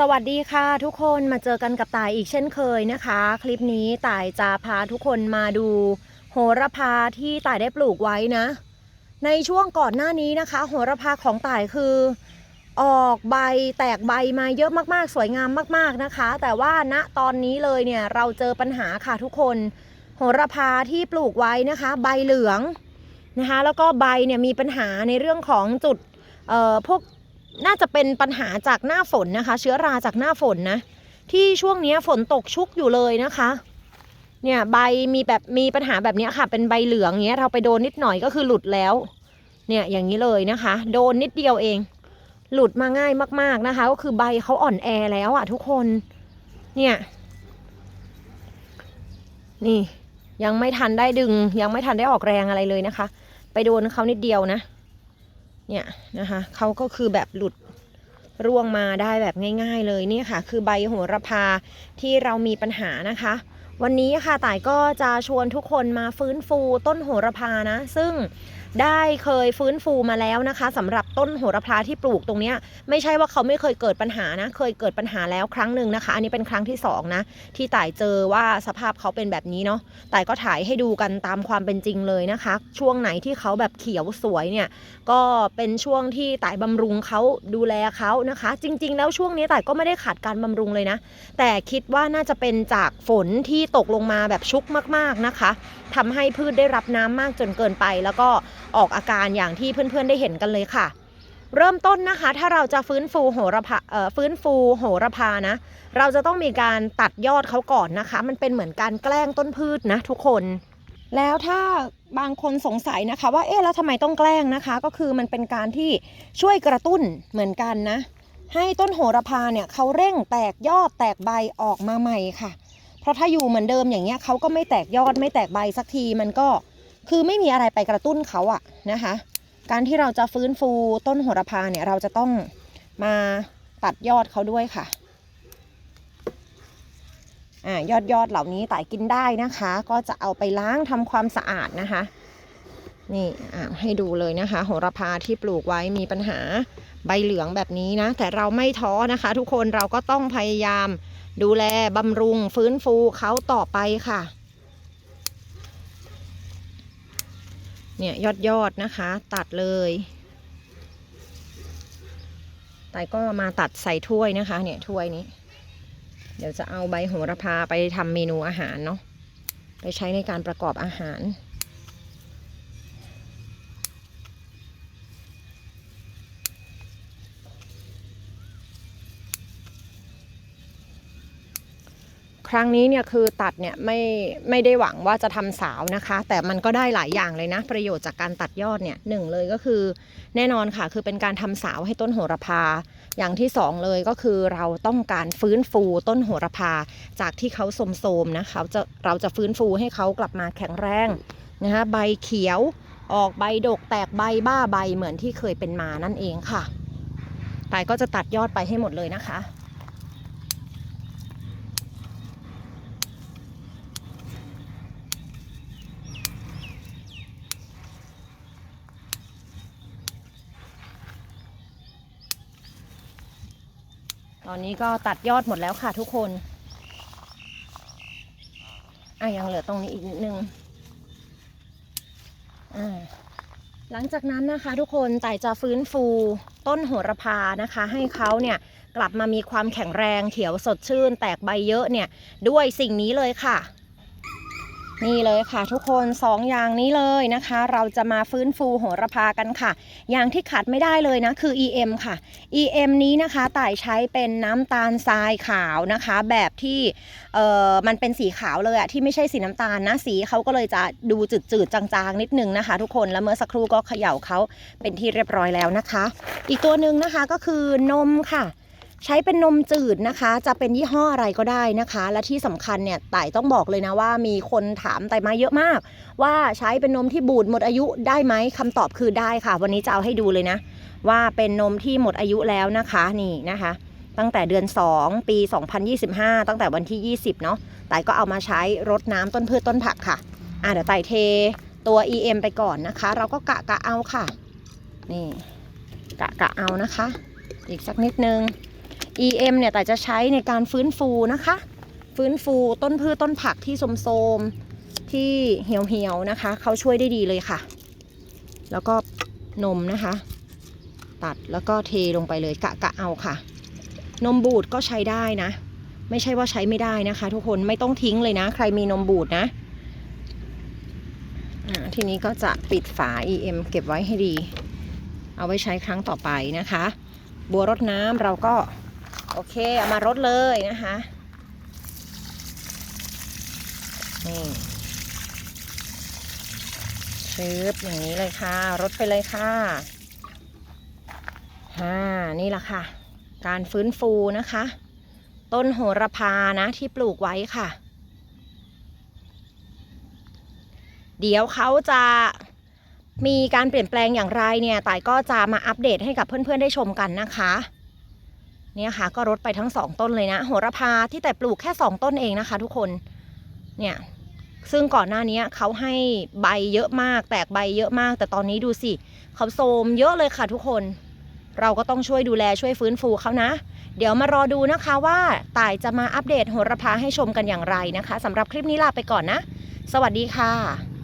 สวัสดีค่ะทุกคนมาเจอกันกับต่ายอีกเช่นเคยนะคะ คลิปนี้ต่ายจะพาทุกคนมาดู โหระพาที่ต่ายได้ปลูกไว้นะ ในช่วงก่อนหน้านี้นะคะ โหระพาของต่ายคือ ออกใบแตกใบมาเยอะมากๆ สวยงามมากๆนะคะ แต่ว่าณตอนนี้เลยเนี่ยเราเจอปัญหาค่ะทุกคน โหระพาที่ปลูกไว้นะคะ ใบเหลืองนะคะ แล้วก็ใบเนี่ยมีปัญหาในเรื่องของจุดเอ่อพวก น่าจะเป็นปัญหาจากหน้าฝนนะคะ เชื้อราจากหน้าฝนนะ ที่ช่วงนี้ฝนตกชุกอยู่เลยนะคะ เนี่ยใบมีแบบมีปัญหาแบบนี้ค่ะ เป็นใบเหลืองเงี้ยเราไปโดนนิดหน่อยก็คือหลุดแล้ว เนี่ยอย่างนี้เลยนะคะ โดนนิดเดียวเอง หลุดมาง่ายมาก ๆนะคะ ก็คือใบเขาอ่อนแอแล้วอะทุกคน เนี่ย นี่ยังไม่ทันได้ดึง ยังไม่ทันได้ออกแรงอะไรเลยนะคะ ไปโดนเขานิดเดียวนะ เนี่ยนะคะเขาก็คือแบบหลุดร่วงมาได้แบบง่าย ๆ เลยเนี่ยค่ะ คือใบโหระพาที่เรามีปัญหานะคะ วันนี้ค่ะต่ายก็จะชวนทุกคนมาฟื้นฟูต้นโหระพานะ ซึ่ง ได้เคยฟื้นฟูมาแล้วนะคะสำหรับต้นโหระพาที่ปลูกตรงนี้ไม่ใช่ว่าเขาไม่เคยเกิดปัญหานะ เคยเกิดปัญหาแล้วครั้งหนึ่งนะคะ อันนี้เป็นครั้งที่สองนะที่ต่ายเจอว่าสภาพเขาเป็นแบบนี้เนาะต่ก็ถ่ายให้ดูกันตามความเป็นจริงเลยนะคะ ช่วงไหนที่เขาแบบเขียวสวยเนี่ยก็เป็นช่วงที่ต่ายบำรุงเขาดูแลเขานะคะ จริง ๆ แล้วช่วงนี้ต่ายก็ไม่ได้ขาดการบำรุงเลยนะ แต่คิดว่าน่าจะเป็นจากฝนที่ตกลงมาแบบชุกมาก ๆนะคะทำให้พืชได้รับน้ำมากจนเกินไปแล้วก็ ออกอาการอย่างที่เพื่อนๆได้เห็นกันเลยค่ะ เริ่มต้นนะคะ ถ้าเราจะฟื้นฟูโหระพาเอ่อฟื้นฟูโหระพานะ เราจะต้องมีการตัดยอดเขาก่อนนะคะ มันเป็นเหมือนการแกล้งต้นพืชนะทุกคน แล้วถ้าบางคนสงสัยนะคะ ว่าเอ๊ะแล้วทำไมต้องแกล้งนะคะ ก็คือมันเป็นการที่ช่วยกระตุ้นเหมือนกันนะ ให้ต้นโหระพาเนี่ยเขาเร่งแตกยอดแตกใบออกมาใหม่ค่ะ เพราะถ้าอยู่เหมือนเดิมอย่างเงี้ยเขาก็ไม่แตกยอดไม่แตกใบสักทีมันก็ คือไม่มีอะไรไปกระตุ้นเขาอะนะคะ การที่เราจะฟื้นฟูต้นโหระพาเนี่ยเราจะต้องมาตัดยอดเขาด้วยค่ะอ่ายอดยอดเหล่านี้ต่ายกินได้นะคะ ก็จะเอาไปล้างทำความสะอาดนะคะนี่อ่าให้ดูเลยนะคะ โหระพาที่ปลูกไว้มีปัญหาใบเหลืองแบบนี้นะ แต่เราไม่ท้อนะคะ ทุกคนเราก็ต้องพยายามดูแลบำรุงฟื้นฟูเขาต่อไปค่ะ เนี่ยยอดยอดนะคะ ตัดเลยแต่ก็มาตัดใส่ถ้วยนะคะ เนี่ยถ้วยนี้ เดี๋ยวจะเอาใบโหระพาไปทำเมนูอาหารเนาะไปใช้ในการประกอบอาหาร ครั้งนี้เนี่ยคือตัดเนี่ยไม่ไม่ได้หวังว่าจะทำสาวนะคะ แต่มันก็ได้หลายอย่างเลยนะ ประโยชน์จากการตัดยอดเนี่ยหนึ่งเลยก็คือแน่นอนค่ะ คือเป็นการทำสาวให้ต้นโหระพา อย่างที่สองเลยก็คือเราต้องการฟื้นฟูต้นโหระพา จากที่เขาโทมนะคะจะเราจะฟื้นฟูให้เขากลับมาแข็งแรงนะคะใบเขียวออกใบดกแตกใบบ้าใบเหมือนที่เคยเป็นมานั่นเองค่ะตายก็จะตัดยอดไปให้หมดเลยนะคะ ตอนนี้ก็ตัดยอดหมดแล้วค่ะทุกคนอะยังเหลือตรงนี้อีกนิดนึงอ่าหลังจากนั้นนะคะทุกคนต่จะฟื้นฟูต้นโหระพานะคะ ให้เขาเนี่ยกลับมามีความแข็งแรงเขียวสดชื่น แตกใบเยอะเนี่ยด้วยสิ่งนี้เลยค่ะ นี่เลยค่ะทุกคนสองอย่างนี้เลยนะคะ เราจะมาฟื้นฟูโหระพากันค่ะ อย่างที่ขาดไม่ได้เลยนะคือ EM ค่ะ EM นี้นะคะต่ายใช้เป็นน้ำตาลทรายขาวนะคะ แบบที่เอ่อมันเป็นสีขาวเลยอะที่ไม่ใช่สีน้ำตาลนะสีเขาก็เลยจะดูจืดๆจางๆ นิดนึงนะคะ ทุกคนแล้วเมื่อสักครู่ก็เขย่าเขาเป็นที่เรียบร้อยแล้วนะคะ อีกตัวหนึ่งนะคะก็คือนมค่ะ ใช้เป็นนมจืดนะคะ จะเป็นยี่ห้ออะไรก็ได้นะคะ และที่สำคัญเนี่ยต่ายต้องบอกเลยนะว่ามีคนถามต่ายมาเยอะมาก ว่าใช้เป็นนมที่บูดหมดอายุได้ไหมคำตอบคือได้ค่ะ วันนี้จะเอาให้ดูเลยนะ ว่าเป็นนมที่หมดอายุแล้วนะคะนี่นะคะ ตั้งแต่เดือน 2 ปี 2025 ตั้งแต่วันที่ 20 เนาะต่ายก็เอามาใช้รดน้ำต้นพืชต้นผักค่ะอะเดี๋ยวต่ายเทตัว EM ไปก่อนนะคะ เราก็กะกะเอาค่ะ นี่ กะกะเอานะคะ อีกสักนิดนึง EM เนี่ยแต่จะใช้ในการฟื้นฟูนะคะ ฟื้นฟูต้นพืชต้นผักที่โทรมๆที่เหี่ยวๆนะคะเขาช่วยได้ดีเลยค่ะ แล้วก็นมนะคะ ตัดแล้วก็เทลงไปเลยกะกะเอาค่ะ นมบูดก็ใช้ได้นะ ไม่ใช่ว่าใช้ไม่ได้นะคะ ทุกคนไม่ต้องทิ้งเลยนะ ใครมีนมบูดนะทีนี้ก็จะปิดฝา EM เก็บไว้ให้ดี เอาไว้ใช้ครั้งต่อไปนะคะ บัวรดน้ำเราก็ โอเค เอามารดเลยนะคะนี่ชืบอย่างนี้เลยค่ะ รดไปเลยค่ะฮ่านี่แหละค่ะ การฟื้นฟูนะคะ ต้นโหระพานะที่ปลูกไว้ค่ะ เดี๋ยวเขาจะมีการเปลี่ยนแปลงอย่างไรเนี่ยต่ายก็จะมาอัปเดตให้กับเพื่อนๆได้ชมกันนะคะ เนี่ยค่ะก็รดไปทั้งสองต้นเลยนะโหระพาที่แต่ปลูกแค่สองต้นเองนะคะ ทุกคนเนี่ยซึ่งก่อนหน้านี้เขาให้ใบเยอะมาก แตกใบเยอะมาก แต่ตอนนี้ดูสิเขาโทมเยอะเลยค่ะทุกคน เราก็ต้องช่วยดูแลช่วยฟื้นฟูเขานะ เดี๋ยวมารอดูนะคะว่าต่ายจะมาอัปเดตโหระพาให้ชมกันอย่างไรนะคะสำหรับคลิปนี้ลาไปก่อนนะ สวัสดีค่ะ